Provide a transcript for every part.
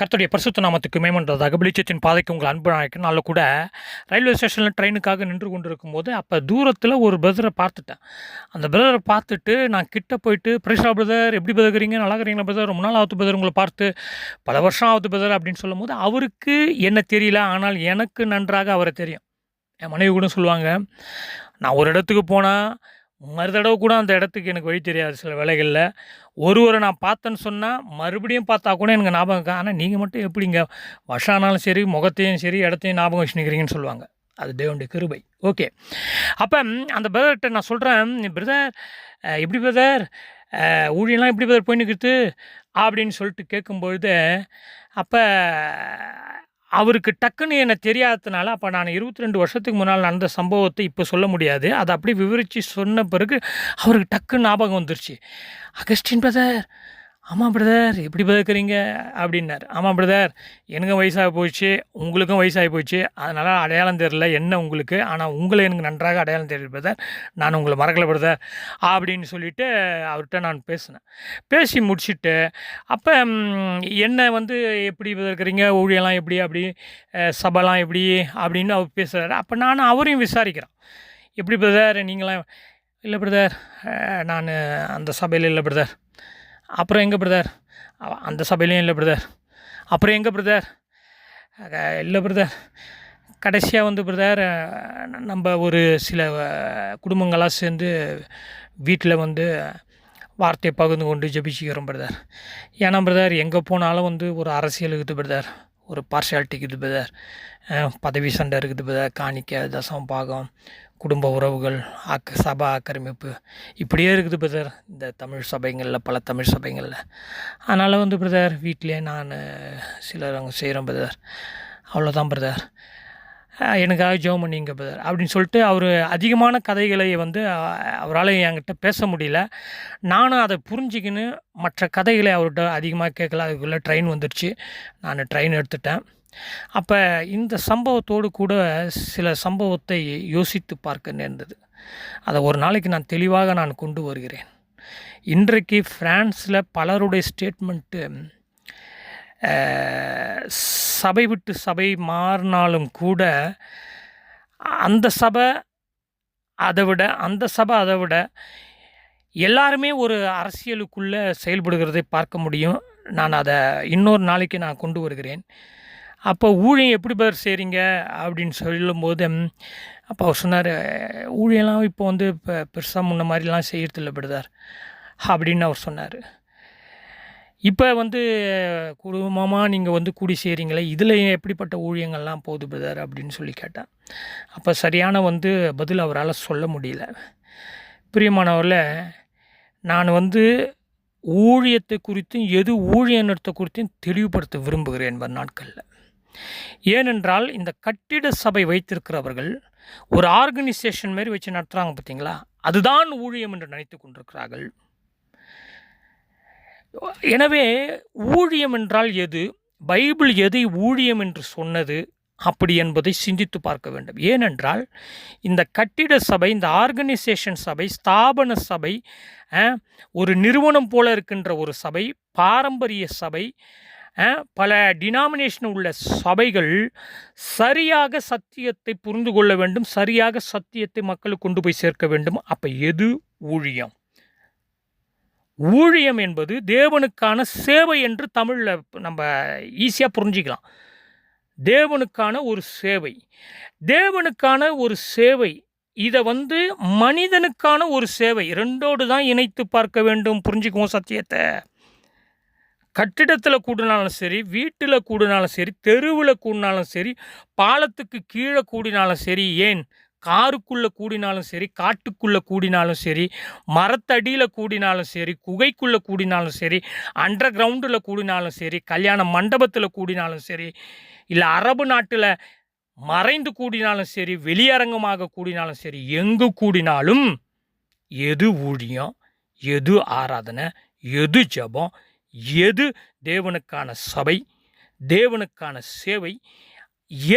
கர்த்தருடைய பரிசுத்த நாமத்துக்கு மேம்பன்றதாக வெளிச்சத்தின் பாதைக்கு உங்கள் அன்பு நாயக்கு கூட ரயில்வே ஸ்டேஷனில் ட்ரெயினுக்காக நின்று கொண்டு இருக்கும்போது அப்போ தூரத்தில் ஒரு பிரதரை பார்த்துட்டேன். அந்த பிரதரை பார்த்துட்டு நான் கிட்ட போயிட்டு பிரேஷா பிரதர் எப்படி பிரதர்கிறீங்க? நல்லா இருக்கிறீங்களா பிரதர்? ரொம்ப நாள் ஆகுது பிரதர் உங்களை பார்த்து. பல வருஷம் ஆகுது பிரதர் அப்படின்னு சொல்லும்போது அவருக்கு என்ன தெரியல. ஆனால் எனக்கு நன்றாக அவரை தெரியும். என் மனைவி கூட சொல்லுவாங்க நான் ஒரு இடத்துக்கு போனால் மறு தடவை கூட அந்த இடத்துக்கு எனக்கு வழி தெரியாது சில வேலைகளில். ஒருவரை நான் பார்த்தேன்னு சொன்னால் மறுபடியும் பார்த்தா கூட எனக்கு ஞாபகம் இருக்கா. ஆனால் நீங்கள் மட்டும் எப்படிங்க? வருஷம் ஆனாலும் சரி முகத்தையும் சரி இடத்தையும் ஞாபகம் வச்சுருக்கிறீங்கன்னு சொல்லுவாங்க. அது தேவனுடைய கிருபை. ஓகே. அப்போ அந்த பிரதர்கிட்ட நான் சொல்கிறேன் பிரதர் எப்படி பிரதர் ஊழியெல்லாம் எப்படி பிரதர் போய் நிற்கிறது அப்படின்னு சொல்லிட்டு கேட்கும்பொழுது அப்போ அவருக்கு டக்குன்னு என்ன தெரியாததுனால அப்போ நான் இருபத்தி ரெண்டு வருஷத்துக்கு முன்னால் நடந்த சம்பவத்தை இப்போ சொல்ல முடியாது. அதை அப்படியே விவரித்து சொன்ன பிறகு அவருக்கு டக்குன்னு ஞாபகம் வந்துருச்சு. அகஸ்டின் பிரதர் ஆமாம் பிரதர் எப்படி இருக்கிறீங்க அப்படின்னார். ஆமாம் பிரதர் எனக்கும் வயசாகி போச்சு. உங்களுக்கும் வயசாகி போச்சு. அதனால் அடையாளம் தெரில என்ன உங்களுக்கு. ஆனால் உங்களை எனக்கு நன்றாக அடையாளம் தெரியல பிரதர் நான் உங்களை மறக்கலை பிரதர் அப்படின்னு சொல்லிட்டு அவர்கிட்ட நான் பேசினேன். பேசி முடிச்சுட்டு அப்போ என்ன வந்து எப்படி இருக்கிறீங்க ஊழியெல்லாம் எப்படி? அப்படி சபைலாம் எப்படி? அப்படின்னு அவர் பேசுகிறாரு அப்போ நான் அவரையும் விசாரிக்கிறேன். எப்படி பிரதர் நீங்களாம் இல்லை பிரதர் நான் அந்த சபையில் இல்லை பிரதர் அப்புறம் எங்கே பிரதர் அந்த சபையிலையும் இல்லை பிரதர் அப்புறம் எங்கே பிரதர் இல்லை பிரதர் கடைசியாக வந்து பிரதர் நம்ம ஒரு சில குடும்பங்களாக சேர்ந்து வீட்டில் வந்து வார்த்தையை பகிர்ந்து கொண்டு ஜெபிச்சுக்கிறோம் பிரதர் ஏன்னா பிரதர் எங்கே போனாலும் வந்து ஒரு அரசியல் இருக்குது பிரதர் ஒரு பார்ஷாலிட்டி இருக்குது பிரதர் பதவி சண்டை இருக்குது பிரதர் காணிக்க தசம் பாகம் குடும்ப உறவுகள் ஆக்க சபா ஆக்கிரமிப்பு. இப்படியே இருக்குது பிரதர் இந்த தமிழ் சபைங்களில் பல தமிழ் சபைங்களில். அதனால் வந்து பிரதர் வீட்டிலே நான் சிலர் அங்கே செய்கிறோம் பிரதர் அவ்வளோதான் பிரதர் எனக்காக ஜெபம் பண்ணிங்க பிரதர் அப்படின்னு சொல்லிட்டு அவர் அதிகமான கதைகளை வந்து அவரால் என்கிட்ட பேச முடியல. நானும் அதை புரிஞ்சுக்கின்னு மற்ற கதைகளை அவர்கிட்ட அதிகமாக கேட்கல. அதுக்குள்ளே ட்ரெயின் வந்துடுச்சு நான் ட்ரெயின் எடுத்துட்டேன். அப்போ இந்த சம்பவத்தோடு கூட சில சம்பவத்தை யோசித்து பார்க்க நேர்ந்தது. அதை ஒரு நாளைக்கு நான் தெளிவாக நான் கொண்டு வருகிறேன். இன்றைக்கு ஃப்ரான்ஸில் பலருடைய ஸ்டேட்மெண்ட்டு சபை விட்டு சபை மாறினாலும் கூட அந்த சபை அதை விட அந்த சபை அதை விட எல்லாருமே ஒரு அரசியலுக்குள்ளே செயல்படுகிறதை பார்க்க முடியும். நான் அதை இன்னொரு நாளைக்கு நான் கொண்டு வருகிறேன். அப்போ ஊழியம் எப்படி பேர் செய்கிறீங்க அப்படின்னு சொல்லும்போது அப்போ அவர் சொன்னார் ஊழியெல்லாம் இப்போ வந்து இப்போ பெருசாக முன்ன மாதிரிலாம் செய்யறதில்ல பிரதர் அப்படின்னு அவர் சொன்னார். இப்போ வந்து குடும்பமாக நீங்கள் வந்து கூடி செய்கிறீங்களே இதில் எப்படிப்பட்ட ஊழியங்கள்லாம் போகுது பிரதர் அப்படின்னு சொல்லி கேட்டேன். அப்போ சரியான வந்து பதில் அவரால் சொல்ல முடியல. பிரியமானவரில் நான் வந்து ஊழியத்தை குறித்தும் எது ஊழிய நடத்த குறித்தும் தெளிவுபடுத்த விரும்புகிறேன் என்பது நாட்களில். ஏனென்றால் இந்த கட்டிட சபை வைத்திருக்கிறவர்கள் ஒரு ஆர்கனைசேஷன் மாதிரி வச்சு நடத்துகிறாங்க பார்த்தீங்களா? அதுதான் ஊழியம் என்று நினைத்து கொண்டிருக்கிறார்கள். எனவே ஊழியம் என்றால் எது? பைபிள் எதை ஊழியம் என்று சொன்னது? அப்படி என்பதை சிந்தித்து பார்க்க வேண்டும். ஏனென்றால் இந்த கட்டிட சபை இந்த ஆர்கனைசேஷன் சபை ஸ்தாபன சபை ஒரு நிறுவனம் போல இருக்கின்ற ஒரு சபை பாரம்பரிய சபை பல டினாமினேஷன் உள்ள சபைகள் சரியாக சத்தியத்தை புரிந்து கொள்ள வேண்டும் சரியாக சத்தியத்தை மக்களுக்கு கொண்டு போய் சேர்க்க வேண்டும். அப்போ எது ஊழியம்? ஊழியம் என்பது தேவனுக்கான சேவை என்று தமிழில் நம்ம ஈஸியாக புரிஞ்சிக்கலாம். தேவனுக்கான ஒரு சேவை. தேவனுக்கான ஒரு சேவை இதை வந்து மனிதனுக்கான ஒரு சேவை. ரெண்டோடு தான் இணைத்து பார்க்க வேண்டும் புரிஞ்சுக்குவோம் சத்தியத்தை. கட்டிடத்தில் கூடினாலும் சரி வீட்டில் கூடினாலும் சரி தெருவில் கூடினாலும் சரி பாலத்துக்கு கீழே கூடினாலும் சரி ஏன் காருக்குள்ளே கூடினாலும் சரி காட்டுக்குள்ளே கூடினாலும் சரி மரத்தடியில் கூடினாலும் சரி குகைக்குள்ளே கூடினாலும் சரி அண்டர் கிரவுண்டில் கூடினாலும் சரி கல்யாண மண்டபத்தில் கூடினாலும் சரி இல்லை அரபு நாட்டில் மறைந்து கூடினாலும் சரி வெளியரங்கமாக கூடினாலும் சரி எங்கு கூடினாலும் எது ஊழியம் எது ஆராதனை எது ஜெபம் எது தேவனுக்கான சபை தேவனுக்கான சேவை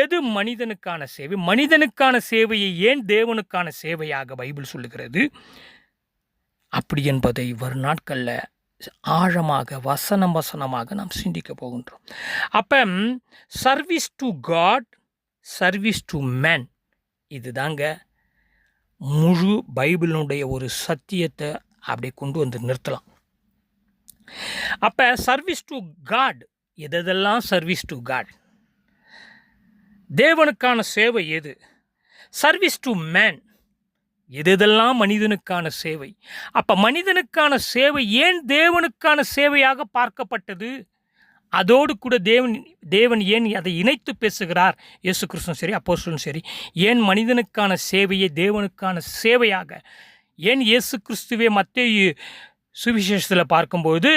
எது மனிதனுக்கான சேவை மனிதனுக்கான சேவையை ஏன் தேவனுக்கான சேவையாக பைபிள் சொல்லுகிறது? அப்படி என்பதை வரும் நாட்களில் ஆழமாக வசனம் வசனமாக நாம் சிந்திக்க போகின்றோம். அப்போ service to God service to man இதுதாங்க முழு பைபிளினுடைய ஒரு சத்தியத்தை அப்படி கொண்டு வந்து நிறுத்தலாம். அப்போ சர்வீஸ் டு காட் எதெல்லாம் சர்வீஸ் டு காட் தேவனுக்கான சேவை எது? சர்வீஸ் டு மேன் எதெல்லாம் மனிதனுக்கான சேவை? அப்போ மனிதனுக்கான சேவை ஏன் தேவனுக்கான சேவையாக பார்க்கப்பட்டது? அதோடு கூட தேவன் தேவன் ஏன் அதை இணைத்து பேசுகிறார்? இயேசு கிருஷ்ணன் சரி அப்போஸ்தலனும் சரி ஏன் மனிதனுக்கான சேவையை தேவனுக்கான சேவையாக ஏன் இயேசு கிறிஸ்துவே மத்திய சுவிசேஷத்தில் பார்க்கும்போது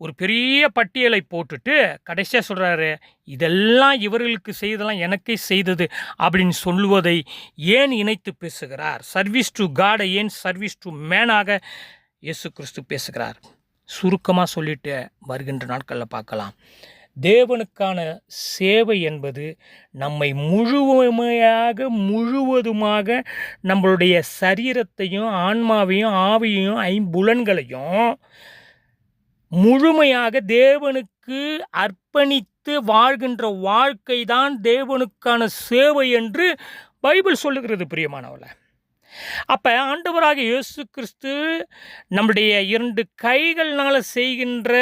ஒரு பெரிய பட்டியலை போட்டுட்டு கடைசியாக சொல்கிறாரு இதெல்லாம் இவர்களுக்கு செய்ததெல்லாம் எனக்கே செய்தது அப்படின்னு சொல்லுவதை ஏன் இணைத்து பேசுகிறார்? சர்வீஸ் டு காடை ஏன் சர்வீஸ் டு மேனாக இயேசு கிறிஸ்து பேசுகிறார்? சுருக்கமாக சொல்லிட்டு வருகின்ற நாட்களில் பார்க்கலாம். தேவனுக்கான சேவை என்பது நம்மை முழுமையாக முழுவதுமாக நம்மளுடைய சரீரத்தையும் ஆன்மாவையும் ஆவியையும் ஐம்புலன்களையும் முழுமையாக தேவனுக்கு அர்ப்பணித்து வாழ்கின்ற வாழ்க்கை தான் தேவனுக்கான சேவை என்று பைபிள் சொல்லுகிறது பிரியமானவள அப்போ ஆண்டவராக இயேசு கிறிஸ்து நம்முடைய இரண்டு கைகள்னால் செய்கின்ற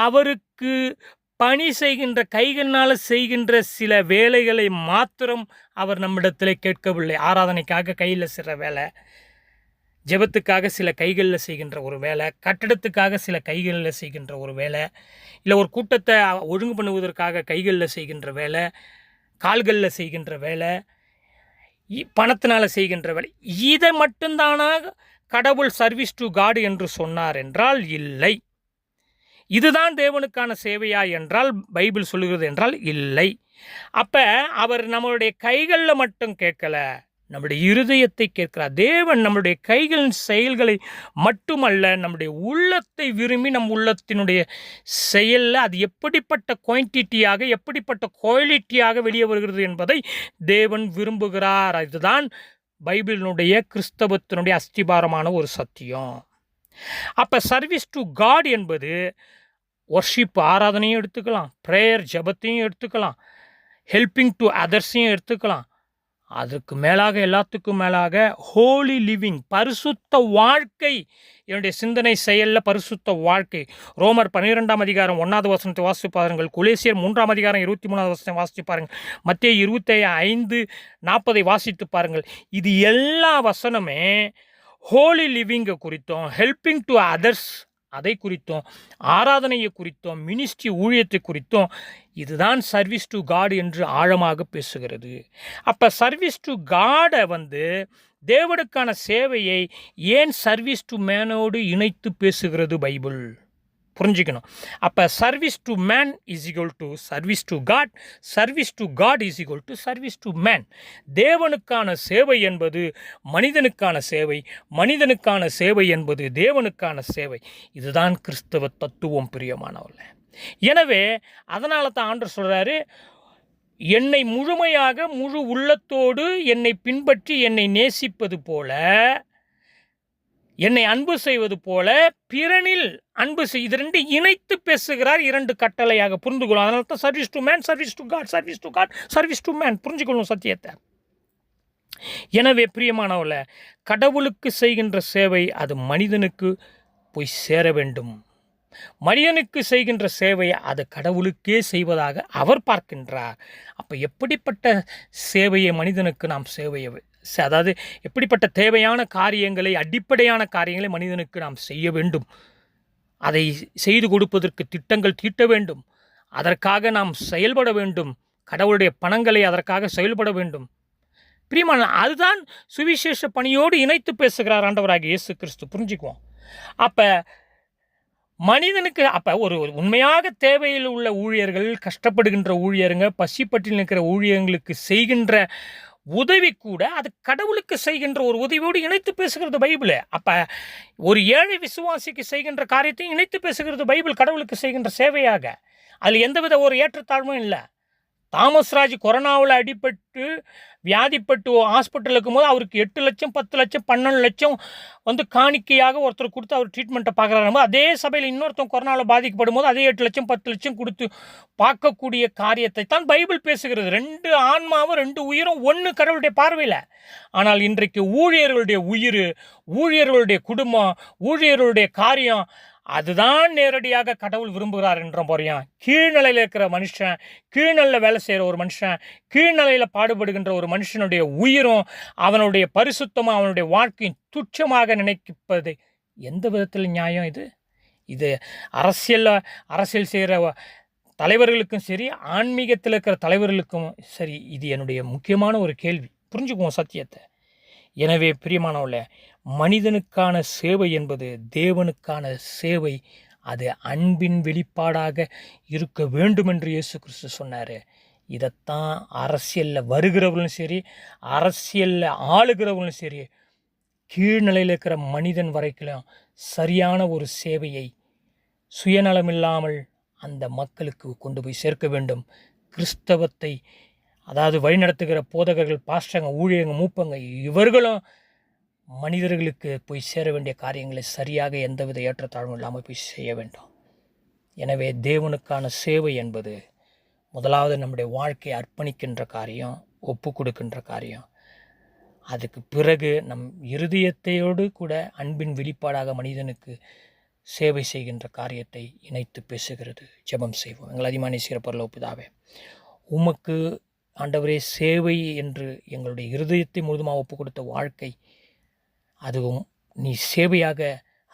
அவருக்கு பணி செய்கின்ற கைகள்னால் செய்கின்ற சில வேலைகளை மாத்திரம் அவர் நம்மிடத்தில் கேட்கவில்லை. ஆராதனைக்காக கையில் சில வேலை. ஜெபத்துக்காக சில கைகளில் செய்கின்ற ஒரு வேலை கட்டடத்துக்காக சில கைகளில் செய்கின்ற ஒரு வேலை இல்லை ஒரு கூட்டத்தை ஒழுங்கு பண்ணுவதற்காக கைகளில் செய்கின்ற வேலை கால்களில் செய்கின்ற வேலை இ- செய்கின்ற வேலை இதை மட்டும்தானா கடவுள் சர்வீஸ் டு காடு என்று சொன்னார் என்றால் இல்லை. இதுதான் தேவனுக்கான சேவையா என்றால் பைபிள் சொல்லுகிறது என்றால் இல்லை. அப்போ அவர் நம்மளுடைய கைகளில் மட்டும் கேட்கல. நம்முடைய இருதயத்தை கேட்கிறார். தேவன் நம்முடைய கைகளின் செயல்களை மட்டுமல்ல நம்முடைய உள்ளத்தை விரும்பி நம் உள்ளத்தினுடைய செயலில் அது எப்படிப்பட்ட குவான்டிட்டியாக எப்படிப்பட்ட குவாலிட்டியாக வெளியே வருகிறது என்பதை தேவன் விரும்புகிறார். இதுதான் பைபிளினுடைய கிறிஸ்தவத்தினுடைய அஸ்திபாரமான ஒரு சத்தியம். அப்போ சர்வீஸ் டு காட் என்பது ஒர்ஷிப் ஆராதனையும் எடுத்துக்கலாம் ப்ரேயர் ஜெபத்தையும் எடுத்துக்கலாம் ஹெல்பிங் டு அதர்ஸையும் எடுத்துக்கலாம். அதுக்கு மேலாக எல்லாத்துக்கும் மேலாக ஹோலி லிவிங் பரிசுத்த வாழ்க்கை. என்னுடைய சிந்தனை செயலில் பரிசுத்த வாழ்க்கை. ரோமர் பன்னிரெண்டாம் அதிகாரம் ஒன்றாவது வசனத்தை வாசித்து பாருங்கள். குலேசியர் மூன்றாம் அதிகாரம் இருபத்தி மூணாவது வசனத்தை வாசித்து பாருங்கள். மத்திய இருபத்தி ஐந்து நாற்பதை வாசித்து பாருங்கள். இது எல்லா வசனமே ஹோலி லிவிங்கை குறித்தும் ஹெல்பிங் டு அதர்ஸ் அதை குறித்தும் ஆராதனையை குறித்தும் மினிஸ்ட்ரி ஊழியத்தை குறித்தும் இதுதான் சர்வீஸ் டு காடு என்று ஆழமாக பேசுகிறது. அப்போ சர்வீஸ் டு காடை வந்து தேவனுக்கான சேவையை ஏன் சர்வீஸ் டு மேனோடு இணைத்து பேசுகிறது பைபிள்? புரிஞ்சுக்கணும். அப்போ service to man is equal to service to God service to God is equal to service to man தேவனுக்கான சேவை என்பது மனிதனுக்கான சேவை. மனிதனுக்கான சேவை என்பது தேவனுக்கான சேவை. இதுதான் கிறிஸ்தவ தத்துவம் பிரியமானவர்கள். எனவே அதனால தான் ஆண்டர் சொல்கிறாரு என்னை முழுமையாக முழு உள்ளத்தோடு என்னை பின்பற்றி என்னை நேசிப்பது போல என்னை அன்பு செய்வது போல பிறனில் அன்பு செய் இது ரெண்டு இணைத்து பேசுகிறார் இரண்டு கட்டளையாக புரிந்து கொள்ளும். அதனால தான் service to man service to God service to God service to man புரிஞ்சுக்கொள்ளும் சத்தியத்தை. எனவே பிரியமானவர்கள கடவுளுக்கு செய்கின்ற சேவை அது மனிதனுக்கு போய் சேர வேண்டும். மனிதனுக்கு செய்கின்ற சேவையை அது கடவுளுக்கே செய்வதாக அவர் பார்க்கின்றார். அப்போ எப்படிப்பட்ட சேவையை மனிதனுக்கு நாம் சேவையை அதாவது எப்படிப்பட்ட தேவையான காரியங்களை அடிப்படையான காரியங்களை மனிதனுக்கு நாம் செய்ய வேண்டும். அதை செய்து கொடுப்பதற்கு திட்டங்கள் தீட்ட வேண்டும். அதற்காக நாம் செயல்பட வேண்டும். கடவுளுடைய பணங்களை அதற்காக செயல்பட வேண்டும். பிரியமான அதுதான் சுவிசேஷ பணியோடு இணைத்து பேசுகிறார் ஆண்டவராக இயேசு கிறிஸ்து புரிஞ்சுக்குவோம். அப்போ மனிதனுக்கு அப்போ ஒரு ஒரு உண்மையாக தேவையில் உள்ள ஊழியர்கள் கஷ்டப்படுகின்ற ஊழியருங்க பசிப்பட்டில் நிற்கிற ஊழியர்களுக்கு செய்கின்ற உதவி கூட அது கடவுளுக்கு செய்கின்ற ஒரு உதவியோடு இணைத்து பேசுகிறது பைபிள். அப்போ ஒரு ஏழை விசுவாசிக்கு செய்கின்ற காரியத்தையும் இணைத்து பேசுகிறது பைபிள் கடவுளுக்கு செய்கின்ற சேவையாக. அதில் எந்தவித ஒரு ஏற்றத்தாழ்வும் இல்லை. தாமஸ் ராஜ் கொரோனாவில் அடிபட்டு வியாதிப்பட்டு ஹாஸ்பிட்டல் இருக்கும்போது அவருக்கு எட்டு லட்சம் பத்து லட்சம் பன்னெண்டு லட்சம் வந்து காணிக்கையாக ஒருத்தர் கொடுத்து அவர் ட்ரீட்மெண்ட்டை பார்க்குறாரு. அதே சபையில் இன்னொருத்தன் கொரோனாவில் பாதிக்கப்படும் போது அதே எட்டு லட்சம் பத்து லட்சம் கொடுத்து பார்க்கக்கூடிய காரியத்தை தான் பைபிள் பேசுகிறது. ரெண்டு ஆன்மாவும் ரெண்டு உயிரும் ஒன்று கடவுளுடைய பார்வையில். ஆனால் இன்றைக்கு ஊழியர்களுடைய உயிர் ஊழியர்களுடைய குடும்பம் ஊழியர்களுடைய காரியம் அதுதான் நேரடியாக கடவுள் விரும்புகிறார் என்ற முறையும் கீழ்நிலையில் இருக்கிற மனுஷன் கீழ்நிலையில் வேலை செய்கிற ஒரு மனுஷன் கீழ்நிலையில் பாடுபடுகின்ற ஒரு மனுஷனுடைய உயிரும் அவனுடைய பரிசுத்தமும் அவனுடைய வாழ்க்கையும் துச்சமாக நினைப்பது எந்த விதத்தில் நியாயம் இது? இது அரசியலில் அரசியல் செய்கிற தலைவர்களுக்கும் சரி ஆன்மீகத்தில் இருக்கிற தலைவர்களுக்கும் சரி இது என்னுடைய முக்கியமான ஒரு கேள்வி. புரிஞ்சுக்குவோம் சத்தியத்தை. எனவே பிரியமானவர்களே மனிதனுக்கான சேவை என்பது தேவனுக்கான சேவை. அது அன்பின் வெளிப்பாடாக இருக்க வேண்டும் என்று இயேசு கிறிஸ்து சொன்னார். இதைத்தான் அரசியலில் வருகிறவர்களும் சரி அரசியலில் ஆளுகிறவர்களும் சரி கீழ்நிலையில் இருக்கிற மனிதன் வரைக்கும் சரியான ஒரு சேவையை சுயநலமில்லாமல் அந்த மக்களுக்கு கொண்டு போய் சேர்க்க வேண்டும். கிறிஸ்தவத்தை அதாவது வழிநடத்துகிற போதகர்கள் பாஸ்டங்க ஊழியங்க மூப்பங்க இவர்களும் மனிதர்களுக்கு போய் சேர வேண்டிய காரியங்களை சரியாக எந்தவித ஏற்றத்தாழ்வும் இல்லாமல் போய் செய்ய வேண்டும். எனவே தேவனுக்கான சேவை என்பது முதலாவது நம்முடைய வாழ்க்கையை அர்ப்பணிக்கின்ற காரியம் ஒப்பு கொடுக்கின்ற காரியம். அதுக்கு பிறகு நம் இருதயத்தையோடு கூட அன்பின் வெளிப்பாடாக மனிதனுக்கு சேவை செய்கின்ற காரியத்தை இணைத்து பேசுகிறது. ஜெபம் செய்வோம். எங்கள் அதிமானி சிறப்பரில் ஒப்புதாவே உமக்கு ஆண்டவரே சேவை என்று எங்களுடைய இருதயத்தை முழுதுமாக ஒப்பு கொடுத்த வாழ்க்கை அதுவும் நீ சேவையாக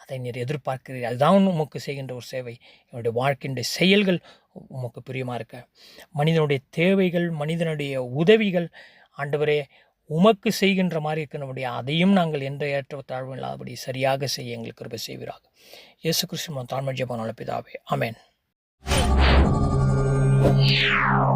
அதை நீர் எதிர்பார்க்கிறீர்கள். அதுதான் உமக்கு செய்கின்ற ஒரு சேவை. என்னுடைய வாழ்க்கையினுடைய செயல்கள் உமக்கு பிரியமாக இருக்க. மனிதனுடைய தேவைகள் மனிதனுடைய உதவிகள் ஆண்டவரே உமக்கு செய்கின்ற மாதிரி இருக்க நம்முடைய அதையும் நாங்கள் எந்த ஏற்ற தாழ்வு இல்லாதபடி சரியாக செய்ய எங்களுக்கு கிருபை செய்வீராக. இயேசு கிறிஸ்துவ தாழ்மை ஜபான அழைப்பிதாவே அமேன் Yeah.